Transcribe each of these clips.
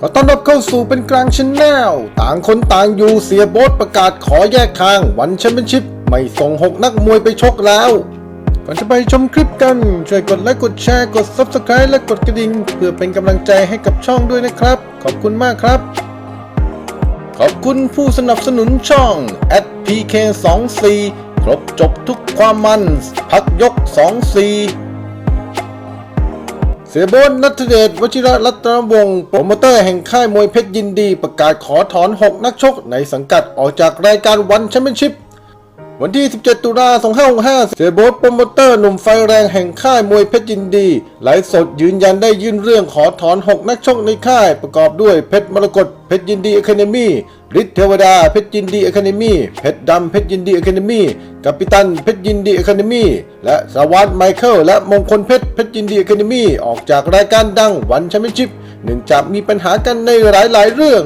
ขอต้อนรับเข้าสู่เป็นกลางชแนลต่างคนต่างอยู่เสียโบ๊ทประกาศขอแยกทางวันแชมเปี้ยนชิพไม่ส่ง 6 นักมวยไปชกแล้ว ก่อนจะไปชมคลิปกัน ช่วยกดไลค์กดแชร์กด Subscribe และกดกระดิ่ง เพื่อเป็นกำลังใจให้กับช่องด้วยนะครับ ขอบคุณมากครับ ขอบคุณผู้สนับสนุนช่อง @pk24 ครบจบทุกความมัน พักยก 24 สียโบนนัทเดชวชิระรัตนวงศ์โปรโมเตอร์แห่งค่ายมวยเพชรยินดี ประกาศขอถอน 6 นักชกในสังกัดออกจากรายการวันแชมเปี้ยนชิพ วันที่ 17 ตุลา2565 เสียโบ๊ทโปรโมเตอร์หนุ่มไฟแรงแห่งค่ายมวยเพชรยินดีไลฟ์สดยืนยันได้ยื่นเรื่องขอถอน 6 นักชกในค่ายประกอบด้วยเพชรมรกตเพชรยินดีอะคาเดมี่ฤทธิ์เทวดาเพชรยินดีอะคาเดมี่เพชรดำเพชรยินดีอะคาเดมี่กัปตันเพชรยินดีอะคาเดมี่และสวัสด์ไมเคิลและมงคลเพชรเพชรยินดีอะคาเดมี่ออกจากรายการดังวันแชมเปี้ยนชิพเนื่องจากมีปัญหากันในหลายๆเรื่อง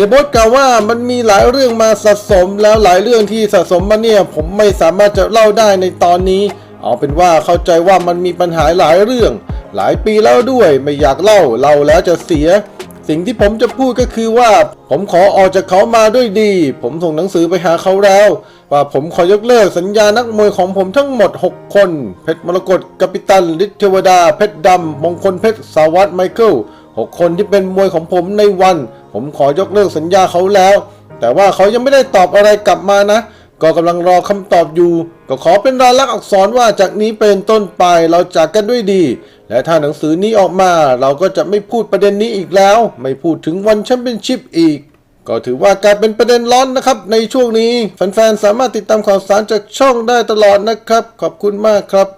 สียโบทกล่าวว่ามันมีหลายเรื่องมาสะสมแล้วหลายเรื่องที่สะสมมาเนี่ยผมไม่สามารถจะเล่าได้ในตอนนี้ เอาเป็นว่าเข้าใจว่ามันมีปัญหาหลายเรื่อง หลายปีแล้วด้วยไม่อยากเล่าเล่าแล้วจะเสีย สิ่งที่ผมจะพูดก็คือว่า ผมขอออกจากเขามาด้วยดี ผมส่งหนังสือไปหาเขาแล้ว ว่าผมขอยกเลิกสัญญานักมวยของผมทั้งหมด 6 คน เพชรมรกตกัปตันฤทธิ์เทวดา เพชรดำมงคลเพชรสาวัตรไมเคิลหกคนที่เป็นมวยของผมในวันผมขอยกเลิกสัญญาเขาแล้ว แต่ว่าเขายังไม่ได้ตอบอะไรกลับมานะ ก็กำลังรอคำตอบอยู่ ก็ขอเป็นรายลักษณ์อักษรว่าจากนี้เป็นต้นไปเราจากกันด้วยดี และถ้าหนังสือนี้ออกมาเราก็จะไม่พูดประเด็นนี้อีกแล้ว ไม่พูดถึงวันแชมเปี้ยนชิพอีกก็ถือว่ากลายเป็นประเด็นร้อนนะครับ ในช่วงนี้แฟนๆสามารถติดตามข่าวสารจากช่องได้ตลอดนะครับ ขอบคุณมากครับ